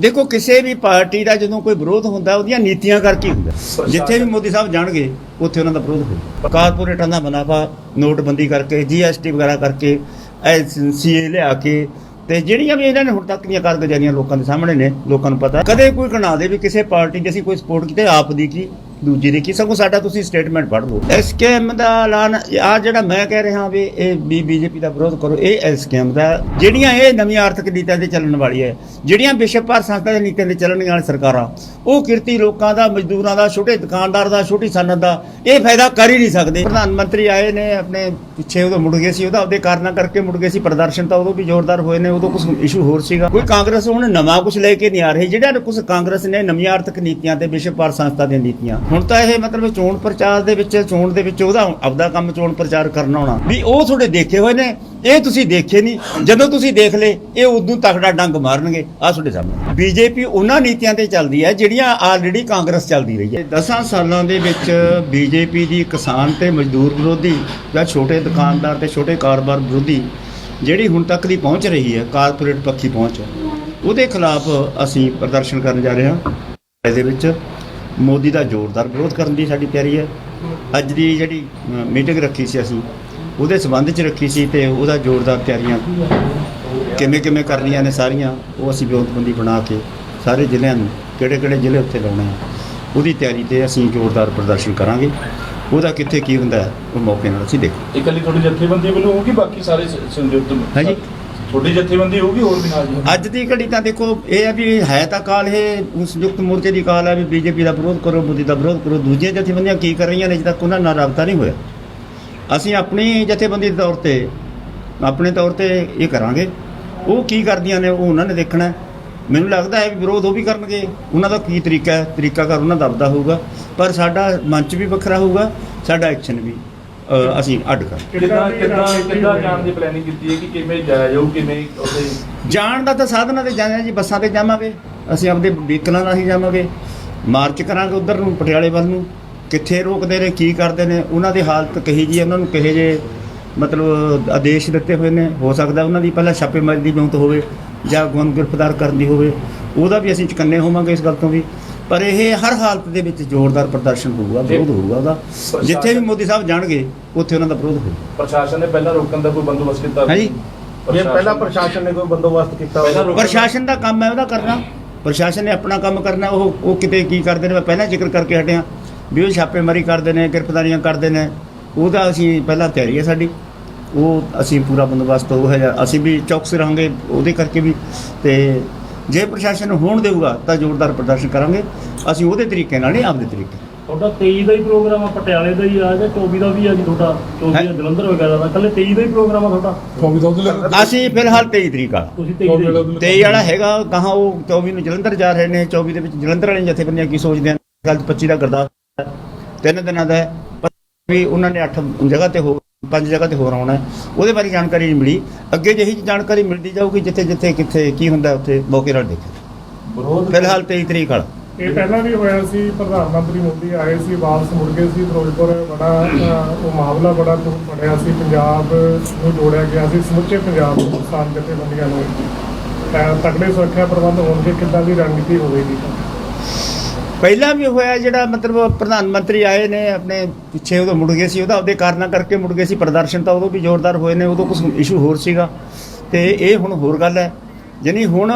ਦੇਖੋ ਕਿਸੇ ਵੀ ਪਾਰਟੀ ਦਾ ਜਦੋਂ ਕੋਈ ਵਿਰੋਧ ਹੁੰਦਾ ਉਹਦੀਆਂ ਨੀਤੀਆਂ ਕਰਕੇ ਹੁੰਦਾ। ਜਿੱਥੇ ਵੀ ਮੋਦੀ ਸਾਹਿਬ ਜਾਣਗੇ ਉੱਥੇ ਉਹਨਾਂ ਦਾ ਵਿਰੋਧ ਹੋਊ। ਕਾਰਪੋਰੇਟਾਂ ਦਾ ਮੁਨਾਫਾ ਨੋਟਬੰਦੀ ਕਰਕੇ ਜੀਐਸਟੀ ਵਗੈਰਾ ਕਰਕੇ ਸੀਏ ਲਿਆ ਕੇ ਤੇ ਜਿਹੜੀਆਂ ਵੀ ਇਹਨਾਂ ਨੇ ਹੁਣ ਤੱਕ ਦੀਆਂ ਕਾਰਗੁਜ਼ਾਰੀਆਂ ਲੋਕਾਂ ਦੇ ਸਾਹਮਣੇ ਨੇ ਲੋਕਾਂ ਨੂੰ ਪਤਾ। ਕਦੇ ਕੋਈ ਕਣਾ ਦੇ ਵੀ ਕਿਸੇ ਪਾਰਟੀ ਦੀ ਅਸੀਂ ਕੋਈ ਸਪੋਰਟ ਕੀਤੀ ਆਪ ਦੀ ਕੀ? ਦੂਜੀ ਦੀ ਕੀ ਸਗੋਂ ਸਾਡਾ ਤੁਸੀਂ ਸਟੇਟਮੈਂਟ ਪੜ੍ਹ ਲਓ। ਐਸਕੇਐਮ ਦਾ ਐਲਾਨ ਆ ਜਿਹੜਾ ਮੈਂ ਕਹਿ ਰਿਹਾ ਵੀ ਇਹ ਵੀ ਬੀਜੇਪੀ ਦਾ ਵਿਰੋਧ ਕਰੋ, ਇਹ ਐਸਕੇਐਮ ਦਾ, ਜਿਹੜੀਆਂ ਇਹ ਨਵੀਆਂ ਆਰਥਿਕ ਨੀਤੀਆਂ ਤੇ ਚੱਲਣ ਵਾਲੀ ਹੈ, ਜਿਹੜੀਆਂ ਵਿਸ਼ਵ ਭਰ ਸੰਸਥਾ ਦੇ ਨੀਤੀਆਂ ਤੇ ਚੱਲਣਗੀਆਂ ਵਾਲੀ ਸਰਕਾਰਾਂ, ਉਹ ਕਿਰਤੀ ਲੋਕਾਂ ਦਾ, ਮਜ਼ਦੂਰਾਂ ਦਾ, ਛੋਟੇ ਦੁਕਾਨਦਾਰ ਦਾ, ਛੋਟੀ ਸਨਅਤ ਦਾ, ਇਹ ਫਾਇਦਾ ਕਰ ਹੀ ਨਹੀਂ ਸਕਦੇ। ਪ੍ਰਧਾਨ ਮੰਤਰੀ ਆਏ ਨੇ, ਆਪਣੇ ਪਿੱਛੇ ਉਦੋਂ ਮੁੜ ਗਏ ਸੀ, ਉਹਦਾ ਉਹਦੇ ਕਾਰਨਾਂ ਕਰਕੇ ਮੁੜ ਗਏ ਸੀ, ਪ੍ਰਦਰਸ਼ਨ ਤਾਂ ਉਦੋਂ ਵੀ ਜ਼ੋਰਦਾਰ ਹੋਏ ਨੇ, ਉਦੋਂ ਕੁਝ ਇਸ਼ੂ ਹੋਰ ਸੀਗਾ। ਕੋਈ ਕਾਂਗਰਸ ਹੁਣ ਨਵਾਂ ਕੁਝ ਲੈ ਕੇ ਨਹੀਂ ਆ ਰਹੀ ਜਿਹੜਾ ਕੁਝ ਕਾਂਗਰਸ ਨੇ ਨਵੀਆਂ ਆਰਥਿਕ ਨੀਤੀਆਂ ਤੇ ਵਿਸ਼ਵ ਭਰ ਸੰਸਥਾ ਦੀਆਂ ਨੀਤੀਆਂ ਹੁਣ ਤਾਂ ਇਹ ਮਤਲਬ ਚੋਣ ਪ੍ਰਚਾਰ ਦੇ ਵਿੱਚ, ਚੋਣ ਦੇ ਵਿੱਚ ਉਹਦਾ ਆਪਦਾ ਕੰਮ ਚੋਣ ਪ੍ਰਚਾਰ ਕਰਨਾ ਹੋਣਾ ਵੀ ਉਹ ਤੁਹਾਡੇ ਦੇਖੇ ਹੋਏ ਨੇ, ਇਹ ਤੁਸੀਂ ਦੇਖੇ ਨਹੀਂ। ਜਦੋਂ ਤੁਸੀਂ ਦੇਖ ਲੇ ਇਹ ਉਦੋਂ ਤਕੜਾ ਡੰਗ ਮਾਰਨਗੇ ਆ ਤੁਹਾਡੇ ਸਾਹਮਣੇ। ਬੀਜੇਪੀ ਉਹਨਾਂ ਨੀਤੀਆਂ ਤੇ ਚੱਲਦੀ ਹੈ, ਜਿਹੜੀਆਂ ਆਲਰੇਡੀ ਕਾਂਗਰਸ ਚੱਲਦੀ ਰਹੀ ਹੈ। 10 ਸਾਲਾਂ ਦੇ ਵਿੱਚ ਬੀਜੇਪੀ ਦੀ ਕਿਸਾਨ ਤੇ ਮਜ਼ਦੂਰ ਵਿਰੋਧੀ ਜਾਂ ਛੋਟੇ ਦੁਕਾਨਦਾਰ ਤੇ ਛੋਟੇ ਕਾਰੋਬਾਰ ਵਿਰੋਧੀ ਜਿਹੜੀ ਹੁਣ ਤੱਕ ਦੀ ਪਹੁੰਚ ਰਹੀ ਹੈ, ਕਾਰਪੋਰੇਟ ਪੱਖੀ ਪਹੁੰਚ, ਉਹਦੇ ਖਿਲਾਫ ਅਸੀਂ ਪ੍ਰਦਰਸ਼ਨ ਕਰਨ ਜਾ ਰਹੇ ਹਾਂ। ਇਹਦੇ ਵਿੱਚ ਮੋਦੀ ਦਾ ਜ਼ੋਰਦਾਰ ਵਿਰੋਧ ਕਰਨ ਦੀ ਸਾਡੀ ਤਿਆਰੀ ਹੈ। ਅੱਜ ਦੀ ਜਿਹੜੀ ਮੀਟਿੰਗ ਰੱਖੀ ਸੀ ਅਸੀਂ ਉਹਦੇ ਸਬੰਧ 'ਚ ਰੱਖੀ ਸੀ ਤੇ ਉਹਦਾ ਜ਼ੋਰਦਾਰ ਤਿਆਰੀਆਂ ਕਿਵੇਂ ਕਿਵੇਂ ਕਰਨੀਆਂ ਨੇ ਸਾਰੀਆਂ ਉਹ ਅਸੀਂ ਵਿਉਂਤਬੰਦੀ ਬਣਾ ਕੇ ਸਾਰੇ ਜ਼ਿਲ੍ਹਿਆਂ ਨੂੰ ਕਿਹੜੇ ਕਿਹੜੇ ਜ਼ਿਲ੍ਹੇ ਉੱਥੇ ਲਾਉਣੇ ਆ ਉਹਦੀ ਤਿਆਰੀ ਤੇ ਅਸੀਂ ਜ਼ੋਰਦਾਰ ਪ੍ਰਦਰਸ਼ਨ ਕਰਾਂਗੇ। ਉਹਦਾ ਕਿੱਥੇ ਕੀ ਹੁੰਦਾ ਉਹ ਮੌਕੇ ਨਾਲ ਅਸੀਂ ਦੇਖੋ ਇਕੱਲੀ ਤੁਹਾਡੀ ਜਥੇਬੰਦੀ ਵੱਲੋਂ ਹੋਊਗੀ ਬਾਕੀ ਸਾਰੇ ਸੰਯੁਕਤ ਹਾਂਜੀ। ਤੁਹਾਡੀ ਜਥੇਬੰਦੀ ਹੋਊਗੀ ਹੋਰ ਵੀ ਨਾਲ ਜੀ? ਅੱਜ ਦੀ ਘੜੀ ਤਾਂ ਦੇਖੋ, ਇਹ ਹੈ ਵੀ ਹੈ ਤਾਂ ਕਾਲ, ਇਹ ਸੰਯੁਕਤ ਮੋਰਚੇ ਦੀ ਕਾਲ ਹੈ ਵੀ ਬੀਜੇਪੀ ਦਾ ਵਿਰੋਧ ਕਰੋ, ਮੋਦੀ ਦਾ ਵਿਰੋਧ ਕਰੋ। ਦੂਜੀਆਂ ਜਥੇਬੰਦੀਆਂ ਕੀ ਕਰ ਰਹੀਆਂ ਨੇ, ਅਜੇ ਤੱਕ ਉਹਨਾਂ ਨਾਲ ਰਾਬਤਾ ਨਹੀਂ ਹੋਇਆ। ਅਸੀਂ ਆਪਣੀ ਜਥੇਬੰਦੀ ਦੇ ਤੌਰ ਤੇ, ਆਪਣੇ ਤੌਰ ਤੇ ਇਹ ਕਰਾਂਗੇ। ਉਹ ਕੀ ਕਰਦੀਆਂ ਨੇ, ਉਹ ਉਹਨਾਂ ਨੇ ਦੇਖਣਾ ਮੈਨੂੰ ਲੱਗਦਾ ਹੈ ਵੀ ਵਿਰੋਧ ਉਹ ਵੀ ਕਰਨਗੇ। ਉਹਨਾਂ ਦਾ ਕੀ ਤਰੀਕਾ ਹੈ? ਤਰੀਕਾਕਾਰ ਉਹਨਾਂ ਦਾ ਆਪਦਾ ਹੋਊਗਾ। ਪਰ ਸਾਡਾ ਮੰਚ ਵੀ ਵੱਖਰਾ ਹੋਊਗਾ, ਸਾਡਾ ਐਕਸ਼ਨ ਵੀ। ਅ, ਅਸੀਂ ਅੱਡ ਕਰ। ਕਿੱਦਾਂ ਕਿੱਦਾਂ ਕਿੱਦਾਂ ਜਾਣ ਦੀ ਪਲੈਨਿੰਗ ਕੀਤੀ ਹੈ ਕਿ ਕਿਵੇਂ ਜਾਇਆ ਜਾਊ ਕਿਵੇਂ ਉੱਥੇ ਜਾਣ ਦਾ ਤਾਂ ਸਾਧਨਾਂ ਤੇ ਜਾਂਦੇ ਹਾਂ ਜੀ ਬੱਸਾਂ ਤੇ ਜਾਵਾਂਗੇ। ਅਸੀਂ ਆਪਦੇ ਵਹੀਕਲਾਂ ਨਾਲ ਹੀ ਜਾਵਾਂਗੇ। ਮਾਰਚ ਕਰਾਂਗੇ ਉਧਰ ਨੂੰ ਪਟਿਆਲੇ ਵੱਲ ਨੂੰ। ਕਿੱਥੇ ਰੋਕਦੇ ਨੇ ਕੀ ਕਰਦੇ ਨੇ ਉਹਨਾਂ ਦੀ ਹਾਲਤ ਕਹੀ ਜੀ ਉਹਨਾਂ ਨੂੰ ਕਹੇ ਜੇ ਮਤਲਬ ਆਦੇਸ਼ ਦਿੱਤੇ ਹੋਏ ਨੇ। ਹੋ ਸਕਦਾ ਉਹਨਾਂ ਦੀ ਪਹਿਲਾਂ ਛਾਪੇਮਾਰੀ ਦੀ ਵਿਉਂਤ ਹੋਵੇ ਜਾਂ ਗੁਣ ਗ੍ਰਿਫਤਾਰ ਕਰਨ ਦੀ ਹੋਵੇ। ਉਹਦਾ ਵੀ ਅਸੀਂ ਚੁਕੰਨੇ ਹੋਵਾਂਗੇ ਇਸ ਗੱਲ ਤੋਂ ਵੀ। ਪਰ ਇਹ ਹਰ ਹਾਲਤ ਦੇ ਵਿੱਚ ਜ਼ੋਰਦਾਰ ਪ੍ਰਦਰਸ਼ਨ ਹੋਊਗਾ ਵਿਰੋਧ ਹੋਊਗਾ ਉਹਦਾ। ਜਿੱਥੇ ਵੀ ਮੋਦੀ ਸਾਹਿਬ ਜਾਣਗੇ ਉੱਥੇ ਉਹਨਾਂ ਦਾ ਵਿਰੋਧ ਹੋਊਗਾ। ਪ੍ਰਸ਼ਾਸਨ ਨੇ ਪਹਿਲਾਂ ਰੋਕਣ ਦਾ ਕੋਈ ਬੰਦੋਬਸਤ ਕੀਤਾ ਹਾਂਜੀ। ਜੇ ਪਹਿਲਾਂ ਪ੍ਰਸ਼ਾਸਨ ਨੇ ਕੋਈ ਬੰਦੋਬਸਤ ਕੀਤਾ ਰੋਕ- ਪ੍ਰਸ਼ਾਸਨ ਦਾ ਕੰਮ ਹੈ ਉਹਦਾ ਕਰਨਾ। ਪ੍ਰਸ਼ਾਸਨ ਨੇ ਆਪਣਾ ਕੰਮ ਕਰਨਾ ਉਹ ਉਹ ਕਿਤੇ ਕੀ ਕਰਦੇ ਨੇ ਮੈਂ ਪਹਿਲਾਂ ਜ਼ਿਕਰ ਕਰਕੇ ਹਟਿਆ। ਵੀ ਉਹ ਛਾਪੇਮਾਰੀ ਕਰਦੇ ਨੇ ਗ੍ਰਿਫਤਾਰੀਆਂ ਕਰਦੇ ਨੇ। ਉਹਦਾ ਅਸੀਂ ਪਹਿਲਾਂ ਤਿਆਰੀ ਹੈ ਸਾਡੀ। ਉਹ ਅਸੀਂ ਪੂਰਾ ਬੰਦੋਬਸਤ ਉਹ ਹੈ ਅਸੀਂ ਵੀ ਚੌਕਸ ਰਹਾਂਗੇ ਉਹਦੇ ਕਰਕੇ ਵੀ। ਤੇ ਜੇ ਪ੍ਰਸ਼ਾਸਨ ਹੋਣ ਦੇਊਗਾ ਤਾਂ ਜ਼ੋਰਦਾਰ ਪ੍ਰਦਰਸ਼ਨ ਕਰਾਂਗੇ। ਅਸੀਂ ਉਹਦੇ ਤਰੀਕੇ ਨਾਲ ਨਹੀਂ ਆਪਦੇ ਤਰੀਕੇ ਤੁਹਾਡਾ 23 ਦਾ ਹੀ ਪ੍ਰੋਗਰਾਮ ਆ ਪਟਿਆਲੇ ਦਾ ਹੀ ਆ ਜਾਂ 24 ਦਾ ਵੀ ਆ ਜੀ ਤੁਹਾਡਾ? 24 ਹੈਂ? ਦਾ ਜਲੰਧਰ ਵਗੈਰਾ ਦਾ। ਕੱਲੇ 23 ਦਾ ਹੀ ਪ੍ਰੋਗਰਾਮ ਆ ਤੁਹਾਡਾ? ਅਸੀਂ ਫਿਲਹਾਲ 23 ਤਰੀਕ ਆ। ਤੁਸੀਂ 23 ਦਾ ਹੀ- 23 ਵਾਲਾ ਹੈਗਾ ਕਹਾਂ ਉਹ 24 ਨੂੰ ਜਲੰਧਰ ਜਾ ਰਹੇ ਨੇ 24 ਦੇ ਵਿੱਚ ਜਲੰਧਰ ਵਾਲੇ ਜਥੇਬੰਦੀਆਂ ਕੀ ਸੋਚਦੇ ਹਨ ਕੱਲ 25 ਦਾ ਗੁਰਦਾਸਪੁਰ ਹੈ। ਤਿੰਨ ਦਿਨਾਂ ਦਾ ਵੀ ਉਹਨਾਂ ਨੇ 8 ਜਗ੍ਹਾ ਤੇ ਹੋ ਪੰਜ ਜਗ੍ਹਾ ਤੇ ਹੋਰ ਆਉਣਾ। ਉਹਦੇ ਬਾਰੇ ਜਾਣਕਾਰੀ ਨਹੀਂ ਮਿਲੀ। ਅੱਗੇ ਜਿਹੀ ਜਾਣਕਾਰੀ ਮਿਲਦੀ ਜਾਊਗੀ ਜਿੱਥੇ ਜਿੱਥੇ ਕਿੱਥੇ ਕੀ ਹੁੰਦਾ ਉੱਥੇ ਮੌਕੇ ਨਾਲ ਦੇਖੋ ਫਿਲਹਾਲ 23 ਤਰੀਕ ਵਾਲਾ। ਇਹ ਪਹਿਲਾਂ ਵੀ ਹੋਇਆ ਸੀ ਪ੍ਰਧਾਨ ਮੰਤਰੀ ਮੋਦੀ ਆਏ ਸੀ ਵਾਪਸ ਮੁੜ ਗਏ ਸੀ ਫਿਰੋਜ਼ਪੁਰ। ਬੜਾ ਉਹ ਮਾਮਲਾ ਬੜਾ ਤੋਂ ਬਣਿਆ ਸੀ। ਪੰਜਾਬ ਨੂੰ ਜੋੜਿਆ ਗਿਆ ਸੀ ਸਮੁੱਚੇ ਪੰਜਾਬ ਨੂੰ ਕਿਸਾਨ ਜਥੇਬੰਦੀਆਂ ਨੂੰ। ਤਾਂ ਤਕੜੇ ਸੁਰੱਖਿਆ ਪ੍ਰਬੰਧ ਹੋਣਗੇ ਕਿੱਦਾਂ ਦੀ ਰਣਨੀਤੀ ਹੋਵੇਗੀ? ਪਹਿਲਾਂ ਵੀ ਹੋਇਆ ਜਿਹੜਾ ਮਤਲਬ ਪ੍ਰਧਾਨ ਮੰਤਰੀ ਆਏ ਨੇ, ਆਪਣੇ ਪਿੱਛੇ ਉਦੋਂ ਮੁੜ ਗਏ ਸੀ, ਉਹਦਾ ਆਪਦੇ ਕਾਰਨਾਂ ਕਰਕੇ ਮੁੜ ਗਏ ਸੀ, ਪ੍ਰਦਰਸ਼ਨ ਤਾਂ ਉਦੋਂ ਵੀ ਜ਼ੋਰਦਾਰ ਹੋਏ ਨੇ, ਉਦੋਂ ਕੁਝ ਇਸ਼ੂ ਹੋਰ ਸੀਗਾ। ਤੇ ਇਹ ਹੁਣ ਹੋਰ ਗੱਲ ਹੈ। ਯਾਨੀ ਹੁਣ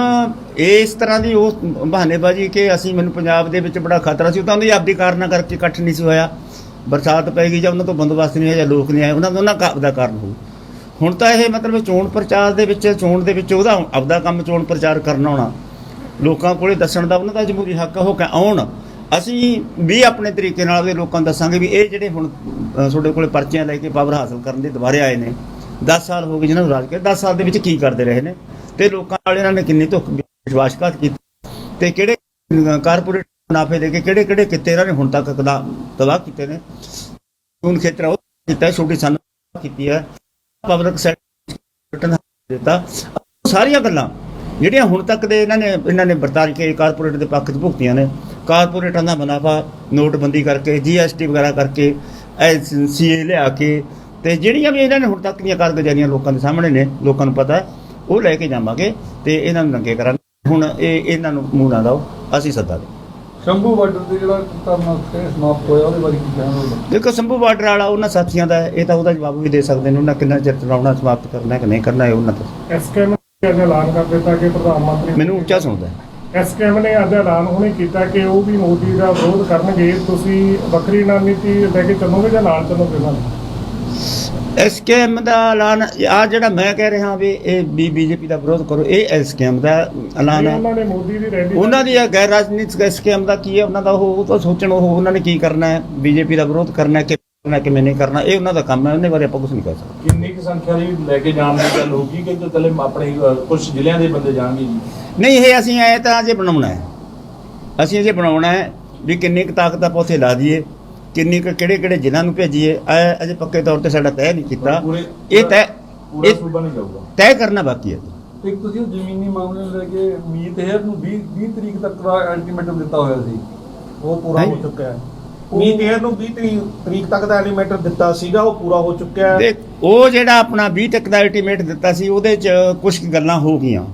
ਇਸ ਤਰ੍ਹਾਂ ਦੀ ਉਹ ਬਹਾਨੇਬਾਜ਼ੀ ਕਿ ਅਸੀਂ ਮੈਨੂੰ ਪੰਜਾਬ ਦੇ ਵਿੱਚ ਬੜਾ ਖਤਰਾ ਸੀ ਉਹ ਤਾਂ ਉਹਦੀ ਆਪਦੀ ਕਾਰਨਾਂ ਕਰਕੇ ਇਕੱਠ ਨਹੀਂ ਸੀ ਹੋਇਆ। ਬਰਸਾਤ ਪੈ ਗਈ ਜਾਂ ਉਹਨਾਂ ਤੋਂ ਬੰਦੋਬਸਤ ਨਹੀਂ ਹੋਇਆ ਜਾਂ ਲੋਕ ਨਹੀਂ ਆਏ, ਉਹਨਾਂ ਦਾ ਉਹਨਾਂ ਕਾ- ਦਾ ਕਾਰਨ ਹੋਊ। ਹੁਣ ਤਾਂ ਇਹ ਮਤਲਬ ਚੋਣ ਪ੍ਰਚਾਰ ਦੇ ਵਿੱਚ, ਚੋਣ ਦੇ ਵਿੱਚ ਉਹਦਾ ਆਪਦਾ ਕੰਮ ਚੋਣ ਪ੍ਰਚਾਰ ਕਰਨਾ ਹੋਣਾ। ਲੋਕਾਂ ਕੋਲੇ ਦੱਸਣ ਦਾ ਉਹਨਾਂ ਦਾ ਜਮਹੂਰੀ ਹੱਕ ਆ, ਉਹ ਕਿ ਆਉਣ। ਅਸੀਂ ਵੀ ਆਪਣੇ ਤਰੀਕੇ ਨਾਲ ਉਹਦੇ ਲੋਕਾਂ ਨੂੰ ਦੱਸਾਂਗੇ ਵੀ ਇਹ ਜਿਹੜੇ ਹੁਣ ਤੁਹਾਡੇ ਕੋਲੇ ਪਰਚੀਆਂ ਲੈ ਕੇ ਪਾਵਰ ਹਾਸਲ ਕਰਨ ਦੇ ਦੁਬਾਰੇ ਆਏ ਨੇ 10 ਸਾਲ ਹੋ ਗਏ ਜਿਹਨਾਂ ਨੂੰ ਰਾਜ ਕੇ 10 ਸਾਲ ਦੇ ਵਿੱਚ ਕੀ ਕਰਦੇ ਰਹੇ ਨੇ? ਤੇ ਲੋਕਾਂ ਨਾਲ ਇਹਨਾਂ ਨੇ ਕਿੰਨੀ ਧੁੱਖ ਵਿਸ਼ਵਾਸਘਾਤ ਕੀਤੀ? ਤੇ ਕਿਹੜੇ ਕਾਰਪੋਰੇਟ ਮੁਨਾਫੇ ਦੇ ਕੇ ਕਿਹੜੇ ਕਿਹੜੇ ਕਿੱਤੇ ਇਹਨਾਂ ਨੇ ਹੁਣ ਤੱਕ ਕਦਾ ਤਬਾਹ ਕੀਤੇ ਨੇ? ਹੁਣ ਖੇਤਰ ਉਹ ਕੀਤਾ ਛੋਟੀ ਸਨ ਕੀਤੀ ਹੈ। ਪਬਲਿਕ ਸੈਕਟਰ ਦਿੱਤਾ। ਸਾਰੀਆਂ ਗੱਲਾਂ ਜਿਹੜੀਆਂ ਹੁਣ ਤੱਕ ਦੇ ਇਹਨਾਂ ਨੇ ਇਹਨਾਂ ਨੇ ਵਰਤਾਰ ਕੇ ਕਾਰਪੋਰੇਟ ਦੇ ਪੱਖ 'ਚ ਭੁਗਤੀਆਂ ਨੇ ਕਾਰਪੋਰੇਟਾਂ ਦਾ ਮੁਨਾਫਾ ਨੋਟਬੰਦੀ ਕਰਕੇ ਜੀਐਸਟੀ ਵਗੈਰਾ ਕਰਕੇ ਸੀਏ ਲਿਆ ਕੇ ਤੇ ਜਿਹੜੀਆਂ ਵੀ ਇਹਨਾਂ ਨੇ ਹੁਣ ਤੱਕ ਦੀਆਂ ਕਾਰਗੁਜ਼ਾਰੀਆਂ ਲੋਕਾਂ ਦੇ ਸਾਹਮਣੇ ਨੇ ਲੋਕਾਂ ਨੂੰ ਪਤਾ ਉਹ ਲੈ ਕੇ ਜਾਵਾਂਗੇ ਤੇ ਇਹਨਾਂ ਨੂੰ ਨੰਗੇ ਕਰਾਂਗੇ। ਹੁਣ ਇਹ ਇਹਨਾਂ ਨੂੰ ਮੂੰਹ ਨਾ ਲਾਓ ਅਸੀਂ ਸੱਦਾ ਦੇ। ਸ਼ੰਭੂ ਬਾਰਡਰ ਤੇ ਜਿਹੜਾ ਧਰਨਾ ਸਮਾਪਤ ਹੋਇਆ ਉਹਦੇ ਬਾਰੇ ਕੀ ਕਹਿਣਾ ਦੇਖੋ ਸੰਭੂ ਬਾਰਡਰ ਵਾਲਾ ਉਹਨਾਂ ਸਾਥੀਆਂ ਦਾ ਇਹ ਤਾਂ ਉਹਦਾ ਜਵਾਬ ਵੀ ਦੇ ਸਕਦੇ ਨੇ ਉਹਨਾਂ ਕਿੰਨਾ ਚਿਰ ਚਲਾਉਣਾ ਸਮਾਪਤ ਕਰਨਾ ਕਿ ਨਹੀਂ ਕਰਨਾ ਇਹ ਉਹਨਾਂ ਨੇ ਅੱਜ ਐਲਾਨ ਕਰ ਦਿੱਤਾ ਕਿ ਪ੍ਰਧਾਨ ਮੰਤਰੀ ਮੈਨੂੰ ਉੱਚਾ ਸੁਣਦਾ। ਐਸਕੇਐਮ ਨੇ ਅੱਜ ਐਲਾਨ ਹੁਣੇ ਕੀਤਾ ਕਿ ਉਹ ਵੀ ਮੋਦੀ ਦਾ ਵਿਰੋਧ ਕਰਨਗੇ। ਤੁਸੀਂ ਵੱਖਰੀ ਰਣਨੀਤੀ ਲੈ ਕੇ ਚੱਲੋਗੇ ਜਾਂ ਨਾਲ ਚੱਲੋਗੇ ਨਾਲ? ਐਸਕੇਐਮ ਦਾ ਐਲਾਨ ਆ ਜਿਹੜਾ ਮੈਂ ਕਹਿ ਰਿਹਾ ਵੀ ਇਹ ਵੀ ਬੀਜੇਪੀ ਦਾ ਵਿਰੋਧ ਕਰੋ ਇਹ ਐਸਕੇਐਮ ਦਾ ਐਲਾਨ ਹੈ। ਉਹਨਾਂ ਨੇ ਮੋਦੀ ਦੀ ਰੈਲੀ ਉਹਨਾਂ ਦੀ ਇਹ ਗੈਰ ਰਾਜਨੀਤਿਕ ਐਸਕੇਐਮ ਦਾ ਕੀ ਹੈ? ਉਹਨਾਂ ਦਾ ਉਹ ਉਹ ਤਾਂ ਸੋਚਣ ਉਹ ਉਹਨਾਂ ਨੇ ਕੀ ਕਰਨਾ ਹੈ? ਬੀਜੇਪੀ ਦਾ ਵਿਰੋਧ ਕਰਨਾ ਹੈ ਕਿ ਕਿਵੇਂ ਨਹੀਂ ਕਰਨਾ ਇਹ ਉਹਨਾਂ ਦਾ ਕੰਮ ਹੈ ਉਹਦੇ ਬਾਰੇ ਆਪਾਂ ਕੁਝ ਨਹੀਂ ਕਹਿ ਸਕਦੇ। ਕਿੰਨੀ ਕੁ ਸੰਖਿਆ ਦੀ ਲੈ ਕੇ ਜਾਣ ਦੀ ਗੱਲ ਹੋਗੀ ਕਿ ਕੱਲੇ ਆਪਣੇ ਕੁਝ ਜ਼ਿਲ੍ਹਿਆਂ ਦੇ ਬੰਦੇ ਜਾਣਗੇ ਜੀ? ਨਹੀਂ ਇਹ ਅਸੀਂ ਆਏ ਤਾਂ ਅਜੇ ਬਣਾਉਣਾ ਹੈ। ਅਸੀਂ ਅਜੇ ਬਣਾਉਣਾ ਹੈ ਵੀ ਕਿੰਨੀ ਕੁ ਤਾਕਤ ਆਪਾਂ ਉੱਥੇ ਲਾ ਦਈਏ ਕਿੰਨੀ ਕੁ ਕਿਹੜੇ ਕਿਹੜੇ ਜ਼ਿਲ੍ਹਿਆਂ ਨੂੰ ਭੇਜੀਏ। ਇਹ ਅਜੇ ਪੱਕੇ ਤੌਰ ਤੇ ਸਾਡਾ ਤੈਅ ਨਹੀਂ ਕੀਤਾ। ਇਹ ਤੈਅ ਪੂਰਾ ਇਹ ਸੂਬਾ ਨਹੀਂ ਜਾਊਗਾ। ਤੈਅ ਕਰਨਾ ਬਾਕੀ ਹੈ। ਇੱਕ ਤੁਸੀਂ ਜ਼ਮੀਨੀ ਮਾਮਲੇ ਲੈ ਕੇ ਮੀਤ ਹੈਰ ਨੂੰ 20 20 ਤਰੀਕ ਤੱਕ ਦਾ ਅਲਟੀਮੇਟਮ ਦਿੱਤਾ ਹੋਇਆ ਸੀ। ਉਹ ਪੂਰਾ ਹੋ ਹੈਂ? ਚੁੱਕਾ ਹੈ। ਮੀਤ ਏਅਰ ਨੂੰ 20 ਤਰੀਕ ਤਰੀਕ ਤੱਕ ਦਾ ਐਲੀਮੈਂਟਰ ਦਿੱਤਾ ਸੀਗਾ ਉਹ ਪੂਰਾ ਹੋ ਚੁੱਕਿਆ ਹੈ। ਤੇ ਉਹ ਜਿਹੜਾ ਆਪਣਾ 20 ਤੱਕ ਦਾ ਅਲਟੀਮੇਟ ਦਿੱਤਾ ਸੀ ਉਹਦੇ ਚ ਕੁਝ ਗੱਲਾਂ ਹੋ ਗਈਆਂ।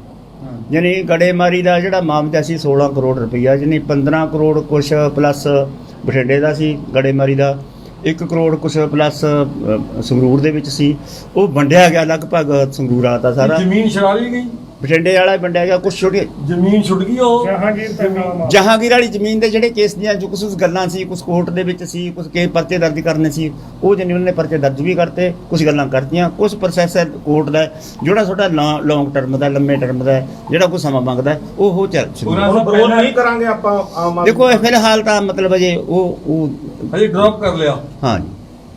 ਯਾਨੀ ਗੜੇਮਾਰੀ ਦਾ ਜਿਹੜਾ ਮਾਮਲਾ ਸੀ 16 ਕਰੋੜ ਰੁਪਈਆ ਯਾਨੀ 15 ਕਰੋੜ ਕੁਛ ਪਲੱਸ ਬਠਿੰਡੇ ਦਾ ਸੀ ਗੜੇਮਾਰੀ ਦਾ 1 ਕਰੋੜ ਕੁਛ ਪਲੱਸ ਸੰਗਰੂਰ ਦੇ ਵਿੱਚ ਸੀ। ਉਹ ਵੰਡਿਆ ਗਿਆ ਲਗਭਗ ਸੰਗਰੂਰ ਵਾਲਾ ਤਾਂ ਸਾਰਾ। ਜ਼ਮੀਨ ਛੜਾਲੀ ਗਈ। ਬਠਿੰਡੇ ਵਾਲਾ ਵੀ ਵੰਡਿਆ ਗਿਆ ਕੁਛ ਛੋਟੇ ਜ਼ਮੀਨ ਛੁੱਟ ਗਈ ਉਹ? ਜਹਾਂਗੀਰ ਪਿੰਡ ਵਾਲਾ ਮਾਮਲਾ। ਜਹਾਂਗੀਰ ਵਾਲੀ ਜ਼ਮੀਨ ਦੇ ਜਿਹੜੇ ਕੇਸ ਦੀਆਂ ਜੋ ਕੁਛ ਗੱਲਾਂ ਸੀ ਕੁਛ ਕੋਰਟ ਦੇ ਵਿੱਚ ਸੀ ਕੁਛ ਕੇ ਪਰਚੇ ਦਰਜ ਕਰਨੇ ਸੀ ਉਹ ਜਿਹਨੇ ਉਹਨਾਂ ਨੇ ਪਰਚੇ ਦਰਜ ਵੀ ਕਰਤੇ ਕੁਛ ਗੱਲਾਂ ਕਰਤੀਆਂ ਕੁਛ ਪ੍ਰੋਸੈਸ ਹੈ ਕੋਰਟ ਦਾ ਹੈ, ਜਿਹੜਾ ਤੁਹਾਡਾ ਲੌਂਗ ਟਰਮ ਦਾ ਲੰਮੇ ਟਰਮ ਦਾ ਹੈ, ਜਿਹੜਾ ਕੋਈ ਸਮਾਂ ਮੰਗਦਾ ਹੈ, ਉਹ ਹੋ ਚੱਲ ਸ਼ੁਰੂ ਉਹਨਾਂ ਹੁਣ ਵਿਰੋਧ ਨਹੀਂ ਕਰਾਂਗੇ ਆਪਾਂ ਆਮ ਆਦਮੀ ਦੇਖੋ ਇਹ ਫਿਲਹਾਲ ਤਾਂ ਮਤਲਬ ਅਜੇ ਉਹ ਉਹ ਹਜੇ ਡ੍ਰੌਪ ਕਰ ਲਿਆ। ਹਾਂ ਜੀ।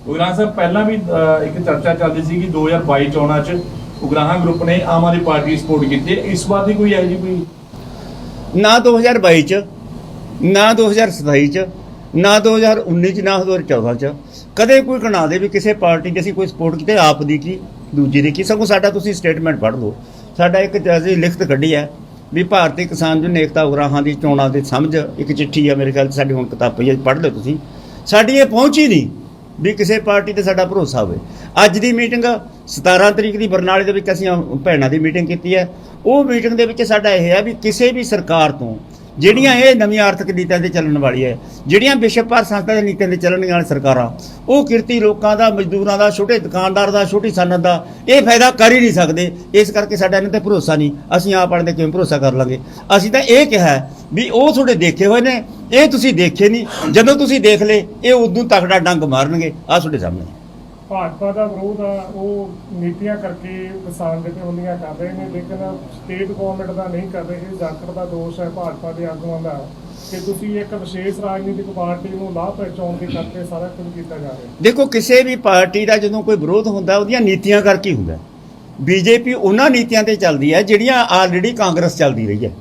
ਉਗਰਾਹਾਂ ਸਾਹਿਬ ਪਹਿਲਾਂ ਵੀ ਅਹ, ਇੱਕ ਚਰਚਾ ਚੱਲਦੀ ਸੀ ਕਿ 2022 ਚੋਣਾਂ 'ਚ ਉਗਰਾਹਾਂ ਗਰੁੱਪ ਨੇ ਆਮ ਆਦਮੀ ਪਾਰਟੀ ਸਪੋਰਟ ਕੀਤੀ ਹੈ। ਇਸ ਵਾਰ ਦੀ ਕੋਈ ਹੈ ਜੀ ਕੋਈ? ਨਾ 2022 ਚ, ਨਾ 2027 ਚ, ਨਾ 2019 ਚ, ਨਾ 2014 ਚ। ਕਦੇ ਕੋਈ ਕਣਾ ਦੇ ਵੀ ਕਿਸੇ ਪਾਰਟੀ ਦੀ ਅਸੀਂ ਕੋਈ ਸਪੋਰਟ ਕੀਤੀ, ਆਪ ਦੀ ਕੀ, ਦੂਜੀ ਦੀ ਕੀ? ਸਗੋਂ ਸਾਡਾ ਤੁਸੀਂ ਸਟੇਟਮੈਂਟ ਪੜ੍ਹ ਲਓ। ਸਾਡਾ ਇੱਕ ਅਸੀਂ ਲਿਖਤ ਕੱਢੀ ਹੈ ਵੀ ਭਾਰਤੀ ਕਿਸਾਨ ਜਨ ਏਕਤਾ ਉਗਰਾਹਾਂ ਦੀ ਚੋਣਾਂ ਦੀ ਸਮਝ, ਇੱਕ ਚਿੱਠੀ ਆ ਮੇਰੇ ਖਿਆਲ 'ਚ, ਸਾਡੀ ਹੁਣ ਕਿਤਾਬ ਪਈ ਹੈ, ਪੜ੍ਹ ਲਿਓ ਤੁਸੀਂ। ਸਾਡੀ ਇਹ ਪਹੁੰਚੀ ਨਹੀਂ। ਵੀ ਕਿਸੇ ਪਾਰਟੀ ਤੇ ਸਾਡਾ ਭਰੋਸਾ ਹੋਵੇ। ਅੱਜ ਦੀ ਮੀਟਿੰਗ 17 ਤਰੀਕ ਦੀ ਬਰਨਾਲੇ ਦੇ ਵਿੱਚ ਅਸੀਂ ਭੈਣਾਂ ਦੀ ਮੀਟਿੰਗ ਕੀਤੀ ਹੈ। ਉਹ ਮੀਟਿੰਗ ਦੇ ਵਿੱਚ ਸਾਡਾ ਇਹ ਹੈ ਵੀ ਕਿਸੇ ਵੀ ਸਰਕਾਰ ਤੋਂ ਜਿਹੜੀਆਂ ਇਹ ਨਵੀਂ ਆਰਥਿਕ ਨੀਤੀਆਂ ਤੇ ਚੱਲਣ ਵਾਲੀ ਹੈ, ਜਿਹੜੀਆਂ ਵਿਸ਼ਵ ਭਰ ਸੰਸਥਾ ਦੇ ਨੀਤੀਆਂ ਤੇ ਚੱਲਣ ਵਾਲੀਆਂ ਸਰਕਾਰਾਂ, ਉਹ ਕਿਰਤੀ ਲੋਕਾਂ ਦਾ, ਮਜ਼ਦੂਰਾਂ ਦਾ, ਛੋਟੇ ਦੁਕਾਨਦਾਰ ਦਾ, ਛੋਟੀ ਸਨਅਤ ਦਾ ਇਹ ਫਾਇਦਾ ਕਰ ਹੀ ਨਹੀਂ ਸਕਦੇ। ਇਸ ਕਰਕੇ ਸਾਡਾ ਇਹਨਾਂ ਤੇ ਭਰੋਸਾ ਨਹੀਂ। ਅਸੀਂ ਆਪ ਵਾਲੇ ਤੇ ਕਿਵੇਂ ਭਰੋਸਾ ਕਰ ਲਾਂਗੇ? ਅਸੀਂ ਤਾਂ ਇਹ ਕਿਹਾ ਵੀ ਉਹ ਤੁਹਾਡੇ ਦੇਖੇ ਹੋਏ ਨੇ ਇਹ ਤੁਸੀਂ ਦੇਖੇ ਨਹੀਂ। ਜਦੋਂ ਤੁਸੀਂ ਦੇਖ ਲਏ ਇਹ ਉਦੋਂ ਤਕੜਾ ਡੰਗ ਮਾਰਨਗੇ। ਆ ਤੁਹਾਡੇ ਸਾਹਮਣੇ। ਭਾਜਪਾ ਦਾ ਵਿਰੋਧ ਆ ਉਹ ਨੀਤੀਆਂ ਕਰਕੇ ਕਿਸਾਨ ਜਥੇਬੰਦੀਆਂ ਕਰ ਰਹੇ ਨੇ ਲੇਕਿਨ ਸਟੇਟ ਗਵਰਨਮੈਂਟ ਦਾ ਨਹੀਂ ਕਰ ਰਹੇ। ਜਾਖੜ ਦਾ ਦੋਸ਼ ਹੈ ਭਾਜਪਾ ਦੇ ਆਗੂਆਂ ਦਾ। ਕਿ ਤੁਸੀਂ ਇੱਕ ਵਿਸ਼ੇਸ਼ ਰਾਜਨੀਤਿਕ ਪਾਰਟੀ ਨੂੰ ਲਾਭ ਪਹੁੰਚਾਉਣ ਦੇ ਕਰਕੇ ਸਾਰਾ ਕੁਝ ਕੀਤਾ ਜਾ ਰਿਹਾ। ਦੇਖੋ ਕਿਸੇ ਵੀ ਪਾਰਟੀ ਦਾ ਜਦੋਂ ਕੋਈ ਵਿਰੋਧ ਹੁੰਦਾ ਉਹਦੀਆਂ ਨੀਤੀਆਂ ਕਰਕੇ ਹੁੰਦਾ। ਬੀਜੇਪੀ ਉਹਨਾਂ ਨੀਤੀਆਂ ਤੇ ਚੱਲਦੀ ਹੈ ਜਿਹੜੀਆਂ ਆਲਰੇਡੀ ਕਾਂਗਰਸ ਚੱਲਦੀ ਰਹੀ ਹੈ।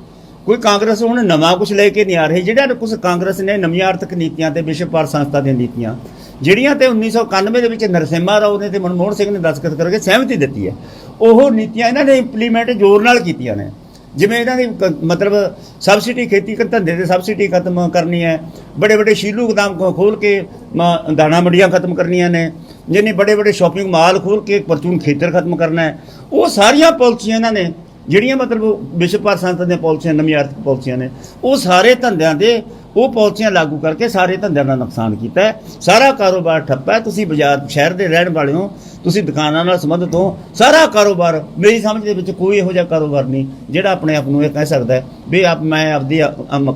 ਕੋਈ ਕਾਂਗਰਸ ਹੁਣ ਨਵਾਂ ਕੁਝ ਲੈ ਕੇ ਨਹੀਂ ਆ ਰਹੀ, ਜਿਹੜਾ ਕੁਝ ਕਾਂਗਰਸ ਨੇ ਨਵੀਆਂ ਆਰਥਿਕ ਨੀਤੀਆਂ ਤੇ ਵਿਸ਼ਵ ਭਰ ਸੰਸਥਾ ਦੀਆਂ ਨੀਤੀਆਂ, ਜਿਹੜੀਆਂ ਤੇ 1991 ਦੇ ਵਿੱਚ ਨਰਸਿਮਹਾ ਰਾਓ ਨੇ ਤੇ ਮਨਮੋਹਨ ਸਿੰਘ ਨੇ ਦਸਤਖਤ ਕਰਕੇ ਸਹਿਮਤੀ ਦਿੱਤੀ ਹੈ। ਉਹ ਨੀਤੀਆਂ ਇਹਨਾਂ ਨੇ ਇੰਪਲੀਮੈਂਟ ਜ਼ੋਰ ਨਾਲ ਕੀਤੀਆਂ ਨੇ। ਜਿਵੇਂ ਇਹਨਾਂ ਦੀ ਕ- ਮਤਲਬ ਸਬਸਿਡੀ ਖੇਤੀ ਕਰ ਧੰਦੇ 'ਤੇ ਸਬਸਿਡੀ ਖਤਮ ਕਰਨੀ ਹੈ ਬੜੇ ਬੜੇ ਸ਼ੀਲੂ ਗੋਦਾਮ ਖੋ- ਖੋਲ ਕੇ ਮ- ਦਾਣਾ ਮੰਡੀਆਂ ਖਤਮ ਕਰਨੀਆਂ ਨੇ ਜਿਹਨੇ ਬੜੇ ਬੜੇ ਸ਼ਾਪਿੰਗ ਮਾਲ ਖੋਲ ਕੇ ਪਰਚੂਨ ਖੇਤਰ ਖਤਮ ਕਰਨਾ ਹੈ, ਉਹ ਸਾਰੀਆਂ ਪਾਲਿਸੀਆਂ ਇਹਨਾਂ ਨੇ ਜਿਹੜੀਆਂ ਮਤਲਬ ਵਿਸ਼ਵ ਭਰ ਸੰਸਥਾ ਦੀਆਂ ਪਾਲਿਸੀਆਂ ਨਵੀਆਂ ਆਰਥਿਕ ਪਾਲਿਸੀਆਂ ਨੇ, ਉਹ ਸਾਰੇ ਧੰਦਿਆਂ ਦੇ ਉਹ ਪਾਲਿਸੀਆਂ ਲਾਗੂ ਕਰਕੇ ਸਾਰੇ ਧੰਦਿਆਂ ਦਾ ਨੁਕਸਾਨ ਕੀਤਾ ਹੈ। ਸਾਰਾ ਕਾਰੋਬਾਰ ਠੱਪਾ ਹੈ। ਤੁਸੀਂ ਬਾਜ਼ਾਰ, ਸ਼ਹਿਰ ਦੇ ਰਹਿਣ ਵਾਲੇ ਹੋ, ਤੁਸੀਂ ਦੁਕਾਨਾਂ ਨਾਲ ਸੰਬੰਧਿਤ ਹੋ, ਸਾਰਾ ਕਾਰੋਬਾਰ ਮੇਰੀ ਸਮਝ ਦੇ ਵਿੱਚ ਕੋਈ ਇਹੋ ਜਿਹਾ ਕਾਰੋਬਾਰ ਨਹੀਂ ਜਿਹੜਾ ਆਪਣੇ ਆਪ ਨੂੰ ਇਹ ਕਹਿ ਸਕਦਾ ਹੈ ਵੀ ਆਪ, ਮੈਂ ਆਪਦੀ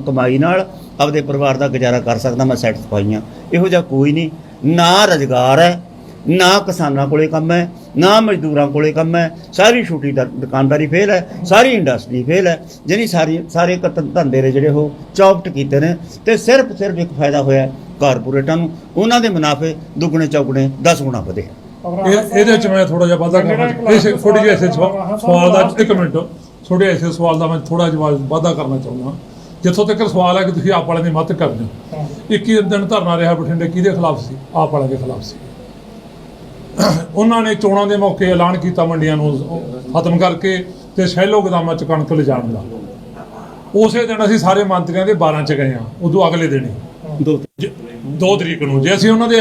ਕਮਾਈ ਨਾਲ ਆਪਦੇ ਪਰਿਵਾਰ ਦਾ ਗੁਜ਼ਾਰਾ ਕਰ ਸਕਦਾ, ਮੈਂ ਸੈਟੀਸਫਾਈ ਹਾਂ। ਇਹੋ ਜਿਹਾ ਕੋਈ ਨਹੀਂ। ਨਾ ਰੁਜ਼ਗਾਰ ਹੈ ਨਾ ਕਿਸਾਨਾਂ ਕੋਲੇ ਕੰਮ ਹੈ ਨਾ ਮਜ਼ਦੂਰਾਂ ਕੋਲੇ ਕੰਮ ਹੈ ਸਾਰੀ ਛੋਟੀ ਦ- ਦੁਕਾਨਦਾਰੀ ਫੇਲ ਹੈ ਸਾਰੀ ਇੰਡਸਟਰੀ ਫੇਲ ਹੈ ਜਿਹੜੀ ਸਾਰੀ ਸਾਰੇ ਧੰਦੇ ਨੇ ਜਿਹੜੇ ਉਹ ਚੌਪਟ ਕੀਤੇ ਨੇ ਤੇ ਸਿਰਫ ਸਿਰਫ ਇੱਕ ਫਾਇਦਾ ਹੋਇਆ ਕਾਰਪੋਰੇਟਾਂ ਨੂੰ ਉਹਨਾਂ ਦੇ ਮੁਨਾਫੇ ਦੁੱਗਣੇ ਚੌਗਣੇ 10 ਗੁਣਾ ਵਧੇ ਇਹ ਇਹਦੇ ਵਿੱਚ ਮੈਂ ਥੋੜਾ ਜਿਹਾ ਵਾਧਾ ਕਰਨਾ ਇਸ ਥੋੜੀ ਜਿਹੀ ਐਸੇ ਸਵਾ- ਸਵਾਲ ਦਾ ਇੱਕ ਮਿੰਟ। ਥੋੜੇ ਐਸੇ ਸਵਾਲ ਦਾ ਮੈਂ ਥੋੜਾ ਜਿਹਾ ਵਾਧਾ ਕਰਨਾ ਚਾਹੁੰਦਾ। ਜਿੱਥੋਂ ਤੱਕ ਸਵਾਲ ਹੈ ਕਿ ਤੁਸੀਂ ਆਪ ਵਾਲਿਆਂ ਦੀ ਮਦਦ ਕਰਦੇ ਹੋ। 21 ਦਿਨ ਧਰਨਾ ਰਿਹਾ ਬਠਿੰਡੇ ਕਿਹਦੇ ਖਿਲਾਫ ਸੀ? ਆਪ ਵਾਲਿਆਂ ਦੇ ਖਿਲਾਫ ਸੀ। ਉਹਨਾਂ ਨੇ ਚੋਣਾਂ ਦੇ ਮੌਕੇ ਐਲਾਨ ਕੀਤਾ ਮੰਡੀਆਂ ਨੂੰ ਖਤਮ ਕਰਕੇ ਤੇ ਸ਼ੈਲੋ ਗੋਦਾਮਾਂ ਚ ਕਣਕ ਲਿਜਾਣ ਦਾ। ਉਸੇ ਦਿਨ ਅਸੀਂ ਸਾਰੇ ਮੰਤਰੀਆਂ ਦੇ 12 ਚ ਗਏ ਆ ਉਦੋਂ ਅਗਲੇ ਦਿਨ ਹੀ। ਦੋ 2 ਤਰੀਕ ਨੂੰ ਜੇ ਅਸੀਂ ਉਹਨਾਂ ਦੇ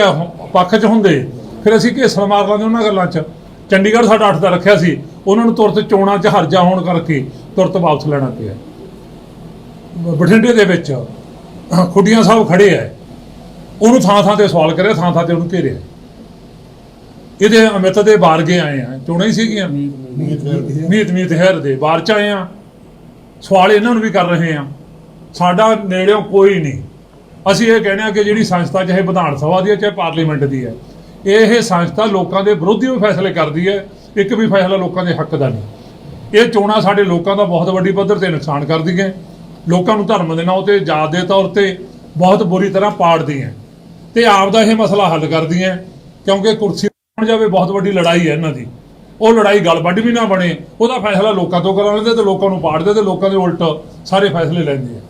ਪੱਖ 'ਚ ਹੁੰਦੇ ਫਿਰ ਅਸੀਂ ਘੇਸਲ ਮਾਰ ਲਾਂਦੇ ਉਹਨਾਂ ਗੱਲਾਂ 'ਚ। ਚੰਡੀਗੜ੍ਹ ਸਾਡਾ 8 ਦਾ ਰੱਖਿਆ ਸੀ ਉਹਨਾਂ ਨੂੰ ਤੁਰਤ ਚੋਣਾਂ 'ਚ ਹਰਜਾ ਹੋਣ ਕਰਕੇ ਤੁਰਤ ਵਾਪਸ ਲੈਣਾ ਪਿਆ। ਬਠਿੰਡੇ ਦੇ ਵਿੱਚ ਖੁੱਡੀਆਂ ਸਾਹਿਬ ਖੜੇ ਐ ਉਹਨੂੰ ਥਾਂ ਥਾਂ ਤੇ ਸਵਾਲ ਕਰਿਆ ਥਾਂ ਥਾਂ ਤੇ ਉਹਨੂੰ ਘੇਰਿਆ। ਇਹਦੇ ਅਮਿਤ ਦੇ ਗਏ ਆਏ ਆ। ਚੋਣਾਂ ਹੀ ਸੀਗੀਆਂ? ਮੀਤ ਮੀਤ ਹੈਰ ਦੇ। ਬਾਹਰ ਚ ਆਏ ਆ। ਸਵਾਲ ਇਹਨਾਂ ਨੂੰ ਵੀ ਕਰ ਰਹੇ ਆ। ਸਾਡਾ ਨੇੜਿਓਂ ਕੋਈ ਨਹੀਂ। ਅਸੀਂ ਇਹ ਕਹਿੰਦੇ ਆ ਕਿ ਜਿਹੜੀ ਸੰਸਥਾ ਚਾਹੇ ਵਿਧਾਨ ਸਭਾ ਦੀ ਹੈ ਚਾਹੇ ਪਾਰਲੀਮੈਂਟ ਦੀ ਹੈ ਇਹ ਸੰਸਥਾ ਲੋਕਾਂ ਦੇ ਵਿਰੋਧੀ ਵੀ ਫੈਸਲੇ ਕਰਦੀ ਹੈ। ਇੱਕ ਵੀ ਫੈਸਲਾ ਲੋਕਾਂ ਦੇ ਹੱਕ ਦਾ ਨਹੀਂ। ਇਹ ਚੋਣਾਂ ਸਾਡੇ ਲੋਕਾਂ ਦਾ ਬਹੁਤ ਵੱਡੀ ਪੱਧਰ ਤੇ ਨੁਕਸਾਨ ਕਰਦੀਆਂ ਲੋਕਾਂ ਨੂੰ ਧਰਮ ਦੇ ਨਾਂ ਤੇ ਜਾਤ ਦੇ ਤੌਰ ਤੇ ਬਹੁਤ ਬੁਰੀ ਤਰ੍ਹਾਂ ਪਾੜਦੀਆਂ ਤੇ ਆਪ ਦਾ ਇਹ ਮਸਲਾ ਹੱਲ ਕਰਦੀਆਂ ਕਿਉਂਕਿ ਕੁਰਸੀ ਬਣ ਜਾਵੇ ਬਹੁਤ ਵੱਡੀ ਲੜਾਈ ਹੈ ਇਹਨਾਂ ਦੀ। ਉਹ ਲੜਾਈ ਗਲਬੱਡ ਵੀ ਨਾ ਬਣੇ ਉਹਦਾ ਫੈਸਲਾ ਲੋਕਾਂ ਤੋਂ ਕਰਾ ਲੈਂਦੇ ਤੇ ਲੋਕਾਂ ਨੂੰ ਪਾੜਦੇ ਤੇ ਲੋਕਾਂ ਦੇ ਉਲਟ ਸਾਰੇ ਫੈਸਲੇ ਲੈਂਦੇ ਆ।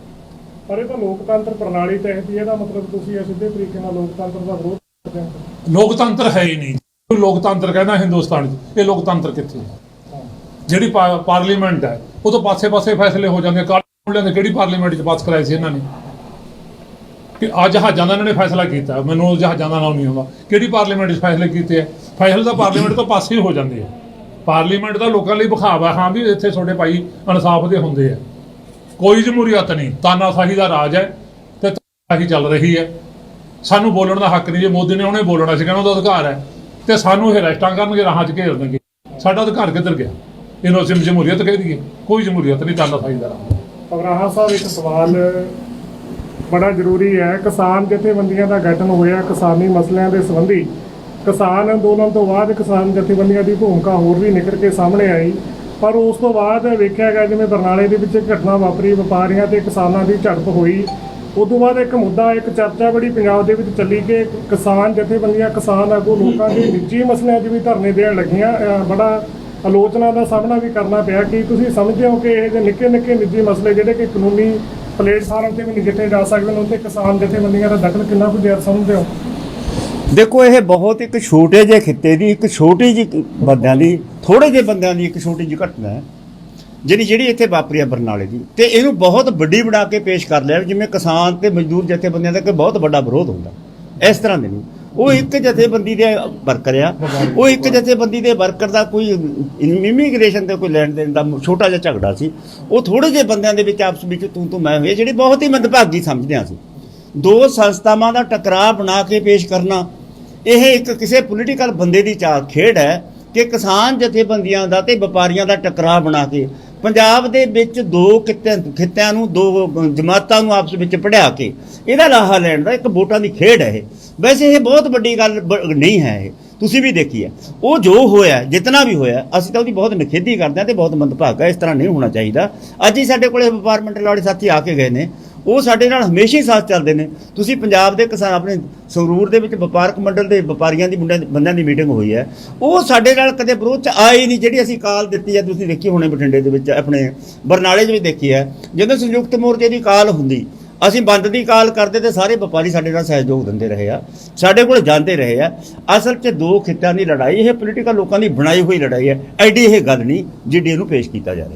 ਪਰ ਇਹ ਤਾਂ ਲੋਕਤੰਤਰ ਪ੍ਰਣਾਲੀ ਤਹਿਤ ਹੀ ਇਹਦਾ ਮਤਲਬ ਤੁਸੀਂ ਇਹ ਸਿੱਧੇ ਤਰੀਕੇ ਨਾਲ ਲੋਕਤੰਤਰ ਦਾ ਵਿਰੋਧ ਕਰਦੇ ਹੋ। ਲੋਕਤੰਤਰ ਹੈ ਹੀ ਨਹੀਂ। ਕੋਈ ਲੋਕਤੰਤਰ ਕਹਿੰਦਾ ਹਿੰਦੁਸਤਾਨ 'ਚ ਇਹ ਲੋਕਤੰਤਰ ਕਿੱਥੇ ਹੈ? ਜਿਹੜੀ ਪਾਰਲੀਮੈਂਟ ਹੈ ਉਹ ਤੋਂ ਪਾਸੇ-ਪਾਸੇ ਫੈਸਲੇ ਹੋ ਜਾਂਦੇ ਕਾਲੇ ਮੁੰਡਿਆਂ ਦੇ ਕਿਹੜੀ ਪਾਰਲੀਮੈਂਟ 'ਚ ਪਾਸ ਕਰਾਏ ਸੀ ਇਹਨਾਂ ਨੇ? ਕਿ ਆ ਜਹਾਜ਼ਾਂ ਦਾ ਇਹਨਾਂ ਨੇ ਫੈਸਲਾ ਕੀਤਾ। ਮੈਨੂੰ ਜਹਾਜ਼ਾਂ ਦਾ ਨਾਮ ਨਹੀਂ ਆਉਂਦਾ। ਕਿਹੜੀ ਪਾਰਲੀਮੈਂਟ 'ਚ ਫੈਸਲੇ ਕੀਤੇ ਆ? ਫੈਸਲੇ ਤਾਂ ਪਾਰਲੀਮੈਂਟ ਤੋਂ ਪਾਸੇ ਹੋ ਜਾਂਦੇ ਆ। ਪਾਰਲੀਮੈਂਟ ਦਾ ਲੋਕਾਂ ਲਈ ਵਿਖਾਵਾ ਹਾਂ ਵੀ ਇੱਥੇ ਤੁਹਾਡੇ ਭਾਈ ਇਨਸਾਫ ਦੇ ਹੁੰਦੇ ਆ। ਕੋਈ ਜਮਹੂਰੀਅਤ ਨਹੀਂ, ਤਾਨਾਸ਼ਾਹੀ ਦਾ ਰਾਜ ਹੈ ਤੇ ਤਾਨਾਸ਼ਾਹੀ ਚੱਲ ਰਹੀ ਹੈ। ਸਾਨੂੰ ਬੋਲਣ ਦਾ ਹੱਕ ਨਹੀਂ, ਜੇ ਮੋਦੀ ਨੇ ਉਹਨੇ ਬੋਲਣਾ ਸੀ ਕਹਿੰਦਾ ਉਹਦਾ ਅਧਿਕਾਰ ਹੈ, ਤੇ ਸਾਨੂੰ ਇਹ ਰੈਸਟਾਂ ਕਰਨਗੇ, ਰਾਹਾਂ 'ਚ ਘੇਰ ਦੇਣਗੇ। ਸਾਡਾ ਅਧਿਕਾਰ ਕਿੱਧਰ ਗਿਆ? ਇਹਨੂੰ ਅਸੀਂ ਜਮਹੂਰੀਅਤ ਕਹਿ ਦਈਏ। ਕੋਈ ਜਮਹੂਰੀਅਤ ਨਹੀਂ, ਤਾਨਾਸ਼ਾਹੀ ਦਾ ਰਾਜ। ਅਬਰਾਹਾ ਸਾਹਿਬ, ਇੱਕ ਸਵਾਲ ਬੜਾ ਜ਼ਰੂਰੀ ਹੈ। ਕਿਸਾਨ ਜਥੇਬੰਦੀਆਂ ਦਾ ਗਠਨ ਹੋਇਆ ਕਿਸਾਨੀ ਮਸਲਿਆਂ ਦੇ ਸੰਬੰਧੀ। ਕਿਸਾਨ ਅੰਦੋਲਨ ਤੋਂ ਬਾਅਦ ਕਿਸਾਨ ਜਥੇਬੰਦੀਆਂ ਦੀ ਭੂਮਿਕਾ ਹੋਰ ਵੀ ਨਿਕਲ ਕੇ ਸਾਹਮਣੇ ਆਈ। ਪਰ ਉਸ ਤੋਂ ਬਾਅਦ ਵੇਖਿਆ ਗਿਆ ਜਿਵੇਂ ਬਰਨਾਲੇ ਦੇ ਵਿੱਚ ਘਟਨਾ ਵਾਪਰੀ, ਵਪਾਰੀਆਂ ਤੇ ਕਿਸਾਨਾਂ ਦੀ ਝੜਪ ਹੋਈ। ਉਸ ਤੋਂ ਬਾਅਦ ਇੱਕ ਮੁੱਦਾ, ਇੱਕ ਚਰਚਾ ਬੜੀ ਪੰਜਾਬ ਦੇ ਵਿੱਚ ਚੱਲੀ ਕਿ ਕਿਸਾਨ ਜਥੇਬੰਦੀਆਂ, ਕਿਸਾਨ ਆਗੂ ਲੋਕਾਂ ਦੇ ਨਿੱਜੀ ਮਸਲਿਆਂ 'ਚ ਵੀ ਧਰਨੇ ਦੇਣ ਲੱਗੀਆਂ। ਬੜਾ ਆਲੋਚਨਾ ਦਾ ਸਾਹਮਣਾ ਵੀ ਕਰਨਾ ਪਿਆ ਕਿ ਤੁਸੀਂ ਸਮਝਦੇ ਹੋ ਕਿ ਇਹ ਜਿਹੇ ਨਿੱਕੇ ਨਿੱਕੇ ਨਿੱਜੀ ਮਸਲੇ ਜਿਹੜੇ ਕਿ ਕਾਨੂੰਨੀ ਪਲੇਟਫਾਰਮ ਤੇ ਵੀ ਨਜਿੱਠੇ ਜਾ ਸਕਦੇ ਨੇ ਉੱਤੇ ਕਿਸਾਨ ਜਥੇਬੰਦੀਆਂ ਦਾ ਦਖਲ ਕਿੰਨਾ ਕੁ ਦੇਰ ਸਮਝਦੇ ਹੋ? ਦੇਖੋ, ਇਹ ਬਹੁਤ ਇੱਕ ਛੋਟੇ ਜਿਹੇ ਖਿੱਤੇ ਦੀ, ਇੱਕ ਛੋਟੀ ਜਿਹੀ ਬੰਦਿਆਂ ਦੀ ਥੋੜੇ ਜਿਹੇ ਬੰਦਿਆਂ ਦੀ ਇੱਕ ਛੋਟੀ ਜਿਹੀ ਘਟਨਾ ਹੈ, ਜਿਹੜੀ ਜਿਹੜੀ ਇੱਥੇ ਵਾਪਰੀ ਆ ਬਰਨਾਲੇ ਦੀ। ਤੇ ਇਹਨੂੰ ਬਹੁਤ ਵੱਡੀ ਬਣਾ ਕੇ ਪੇਸ਼ ਕਰ ਲਿਆ, ਜਿਵੇਂ ਕਿਸਾਨ ਤੇ ਮਜ਼ਦੂਰ ਜਥੇਬੰਦੀਆਂ ਦਾ ਕੋਈ ਬਹੁਤ ਵੱਡਾ ਵਿਰੋਧ ਹੁੰਦਾ। ਇਸ ਤਰ੍ਹਾਂ ਦੇ ਨਹੀਂ ਉਹ ਇੱਕ ਜਥੇਬੰਦੀ ਦੇ ਵਰਕਰ ਆ। ਉਹ ਇੱਕ ਜਥੇਬੰਦੀ ਦੇ ਵਰਕਰ ਦਾ ਕੋਈ ਇਮੀਗ੍ਰੇਸ਼ਨ ਤੇ ਕੋਈ ਲੈਣ ਦੇਣ ਦਾ ਛੋਟਾ ਜਿਹਾ ਝਗੜਾ ਸੀ। ਉਹ ਥੋੜੇ ਜਿਹੇ ਬੰਦਿਆਂ ਦੇ ਵਿੱਚ ਆਪਸ ਵਿੱਚ ਤੂੰ ਤੂੰ ਮੈਂ ਹੋਏ ਜਿਹੜੀ ਬਹੁਤ ਹੀ ਮੰਦਭਾਗੀ ਸਮਝਦੇ ਹਾਂ ਸੀ ਦੋ ਸੰਸਥਾਵਾਂ ਦਾ ਟਕਰਾਅ ਬਣਾ ਕੇ ਪੇਸ਼ ਕਰਨਾ ਇਹ ਇੱਕ ਕਿਸੇ ਪੋਲੀਟੀਕਲ ਬੰਦੇ ਦੀ ਚਾਲ ਖੇਡ ਹੈ ਕਿ ਕਿਸਾਨ ਜਥੇਬੰਦੀਆਂ ਦਾ ਤੇ ਵਪਾਰੀਆਂ ਦਾ ਟਕਰਾਅ ਬਣਾ ਕੇ ਪੰਜਾਬ ਦੇ ਵਿੱਚ ਦੋ ਕਿੱਤਿਆਂ ਖਿੱਤਿਆਂ ਨੂੰ, ਦੋ ਜਮਾਤਾਂ ਨੂੰ ਆਪਸ ਵਿੱਚ ਪੜਿਆ ਕੇ ਇਹਦਾ ਲਾਹਾ ਲੈਣ ਦਾ ਇੱਕ ਵੋਟਾਂ ਦੀ ਖੇਡ ਹੈ ਇਹ। ਵੈਸੇ ਇਹ ਬਹੁਤ ਵੱਡੀ ਗੱਲ ਬ- ਨਹੀਂ ਹੈ ਇਹ। ਤੁਸੀਂ ਵੀ ਦੇਖੀ ਹੈ ਉਹ ਜੋ ਹੋਇਆ, ਜਿਤਨਾ ਵੀ ਹੋਇਆ, ਅਸੀਂ ਤਾਂ ਉਹਦੀ ਬਹੁਤ ਨਿਖੇਧੀ ਕਰਦੇ ਹਾਂ ਤੇ ਬਹੁਤ ਮੰਦਭਾਗਾ ਇਸ ਤਰ੍ਹਾਂ ਨਹੀਂ ਹੋਣਾ ਚਾਹੀਦਾ। ਅੱਜ ਹੀ ਸਾਡੇ ਕੋਲੇ ਮੰਡਲ ਵਾਲੇ ਸਾਥੀ ਆ ਕੇ ਗਏ ਨੇ। ਉਹ ਸਾਡੇ ਨਾਲ ਹਮੇਸ਼ਾ ਹੀ ਸਾਥ ਚੱਲਦੇ ਨੇ। ਤੁਸੀਂ ਪੰਜਾਬ ਦੇ ਕਿਸਾਨ, ਆਪਣੇ ਸੰਗਰੂਰ ਦੇ ਵਿੱਚ ਵਪਾਰਕ ਮੰਡਲ ਦੇ ਵਪਾਰੀਆਂ ਦੀ ਮੁੰਡਿਆਂ ਬੰਦਿਆਂ ਦੀ ਮੀਟਿੰਗ ਹੋਈ ਹੈ। ਉਹ ਸਾਡੇ ਨਾਲ ਕਦੇ ਵਿਰੋਧ ਚ ਆਏ ਹੀ ਨਹੀਂ, ਜਿਹੜੀ ਅਸੀਂ ਕਾਲ ਦਿੱਤੀ ਹੈ, ਤੁਸੀਂ ਦੇਖੀ ਹੋਣੇ ਬਠਿੰਡੇ ਦੇ ਵਿੱਚ, ਆਪਣੇ ਬਰਨਾਲੇ 'ਚ ਵੀ ਦੇਖੀ ਹੈ। ਜਦੋਂ ਸੰਯੁਕਤ ਮੋਰਚੇ ਦੀ ਕਾਲ ਹੁੰਦੀ, ਅਸੀਂ ਬੰਦ ਦੀ ਕਾਲ ਕਰਦੇ ਤੇ ਸਾਰੇ ਵਪਾਰੀ ਸਾਡੇ ਨਾਲ ਸਹਿਯੋਗ ਦਿੰਦੇ ਰਹੇ ਆ। ਸਾਡੇ ਕੋਲ ਜਾਂਦੇ ਰਹੇ ਆ। ਅਸਲ 'ਚ ਦੋ ਖਿੱਤਿਆਂ ਦੀ ਲੜਾਈ, ਇਹ ਪੋਲੀਟੀਕਲ ਲੋਕਾਂ ਦੀ ਬਣਾਈ ਹੋਈ ਲੜਾਈ ਹੈ। ਐਡੀ ਇਹ ਗੱਲ ਨਹੀਂ, ਜਿੱਡੀ ਇਹਨੂੰ ਪੇਸ਼ ਕੀਤਾ ਜਾ ਰਿਹਾ।